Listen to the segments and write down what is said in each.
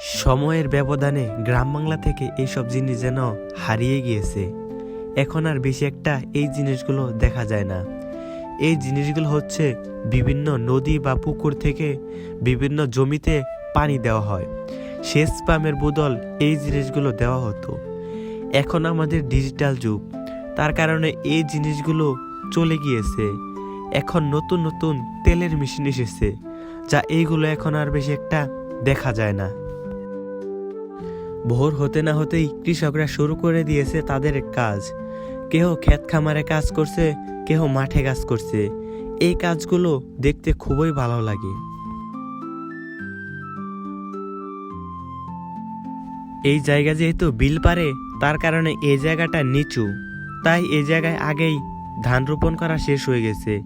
সময়ের ব্যবধানে গ্রাম বাংলা থেকে এইসব জিনিস যেন হারিয়ে গিয়েছে। এখন আর বেশি একটা এই জিনিসগুলো দেখা যায় না। এই জিনিসগুলো হচ্ছে বিভিন্ন নদী বা পুকুর থেকে বিভিন্ন জমিতে পানি দেওয়া হয়। সেচ পাম্পের বদল এই জিনিসগুলো দেওয়া হতো। এখন আমাদের ডিজিটাল যুগ। তার কারণে এই জিনিসগুলো চলে গিয়েছে। এখন নতুন নতুন তেলের মেশিন এসেছে, যা এইগুলো এখন আর বেশি একটা দেখা যায় না। ভোর হতে না হতেই কৃষকরা শুরু করে দিয়েছে তাদের কাজ। কেহ ক্ষেত খামারে কাজ করছে, কেহ মাঠে কাজ করছে। এই কাজগুলো দেখতে খুবই ভালো লাগে। এই জায়গা যেহেতু বিল পারে, তার কারণে এই জায়গাটা নিচু। তাই এই জায়গায় আগেই ধান রোপণ করা শেষ হয়ে গেছে।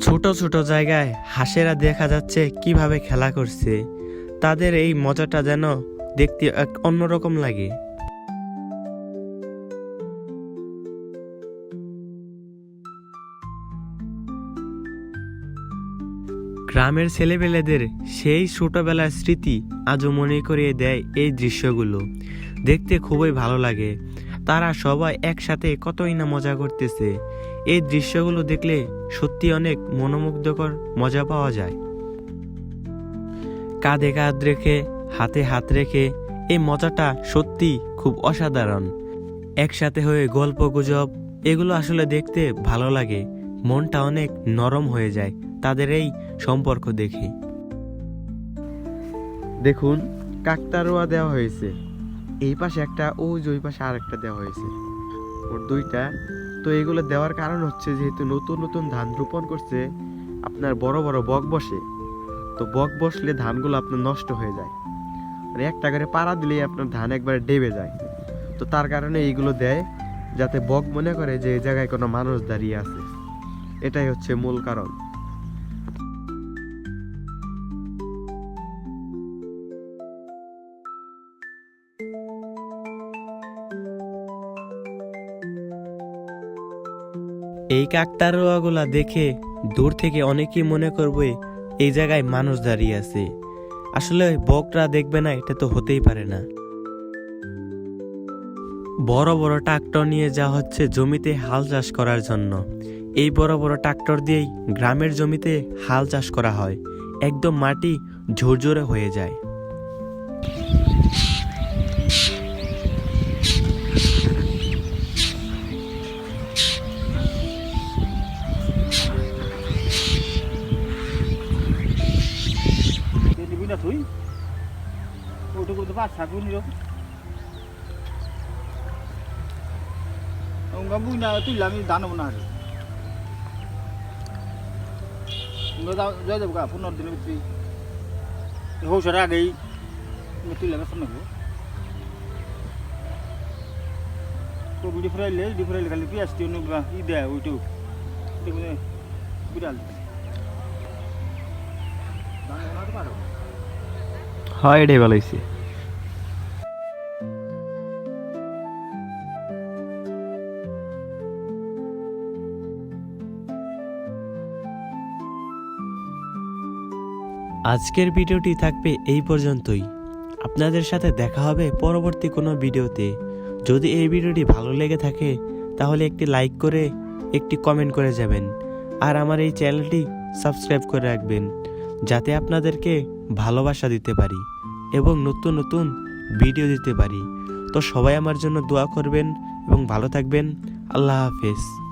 ছোট ছোট জায়গায় হাঁসেরা দেখা যাচ্ছে কীভাবে খেলা করছে। তাদের এই মজাটা যেন দেখতে এক অন্যরকম লাগে। গ্রামের ছেলেপেলেদের সেই ছোটবেলার স্মৃতি আজও মনে করিয়ে দেয় এই দৃশ্যগুলো। দেখতে খুবই ভালো লাগে। তারা সবাই একসাথে কতই না মজা করতেছে। এই দৃশ্যগুলো দেখলে সত্যি অনেক মনোমুগ্ধকর মজা পাওয়া যায়। কাঁধে কাঁধ রেখে হাতে হাত রেখে এই মজাটা সত্যি খুব অসাধারণ। একসাথে হয়ে গল্প গুজব, এগুলো আসলে দেখতে ভালো লাগে। মনটা অনেক নরম হয়ে যায় তাদের এই সম্পর্ক দেখে। দেখুন, কাকতারোয়া দেওয়া হয়েছে। এই পাশে একটা, ও ওই পাশে আর একটা দেওয়া হয়েছে। ওর দুইটা। তো এগুলো দেওয়ার কারণ হচ্ছে যেহেতু নতুন নতুন ধান রোপণ করছে, আপনার বড় বড় বক বসে। তো বক বসলে ধানগুলো আপনার নষ্ট হয়ে যায়। মানে একটা করে পাড়া দিলেই আপনার ধান একবারে ডেবে যায়। তো তার কারণে এইগুলো দেয়, যাতে বক মনে করে যে এই জায়গায় কোনো মানুষ দাঁড়িয়ে আছে। এটাই হচ্ছে মূল কারণ। এই কাকতারুয়াগুলা দেখে দূর থেকে অনেকেই মনে করবে, এই জায়গায় মানুষ দাঁড়িয়ে আছে। আসলে বকরা দেখবে না, এটা তো হতেই পারে না। বড় বড় ট্রাক্টর নিয়ে যা হচ্ছে জমিতে হাল চাষ করার জন্য। এই বড় বড় ট্রাক্টর দিয়েই গ্রামের জমিতে হাল চাষ করা হয়। একদম মাটি ঝরঝরে হয়ে যায়। Đàn ông nào người ta ra được cả phun nốt đến cái cái hồ sơ ra đấy người tuy làm cái phân này তো বিডি ফ্রাই লে ডি ফ্রাই খালি পেঁয়াজ টিও নুবা ই দেয় ওইটু দেখবে বিড়াল দাম ওনাতে পারো হয় এটাই ভালো আজকের ভিডিওটি থাকবে এই পর্যন্তই। আপনাদের সাথে দেখা হবে পরবর্তী কোনো ভিডিওতে। যদি এই ভিডিওটি ভালো লেগে থাকে, তাহলে একটি লাইক করে, একটি কমেন্ট করে যাবেন। আর আমার এই চ্যানেলটি সাবস্ক্রাইব করে রাখবেন। যাতে আপনাদেরকে ভালোবাসা দিতে পারি এবং নতুন নতুন ভিডিও দিতে পারি। তো সবাই আমার জন্য দোয়া করবেন এবং ভালো থাকবেন। আল্লাহ হাফেজ।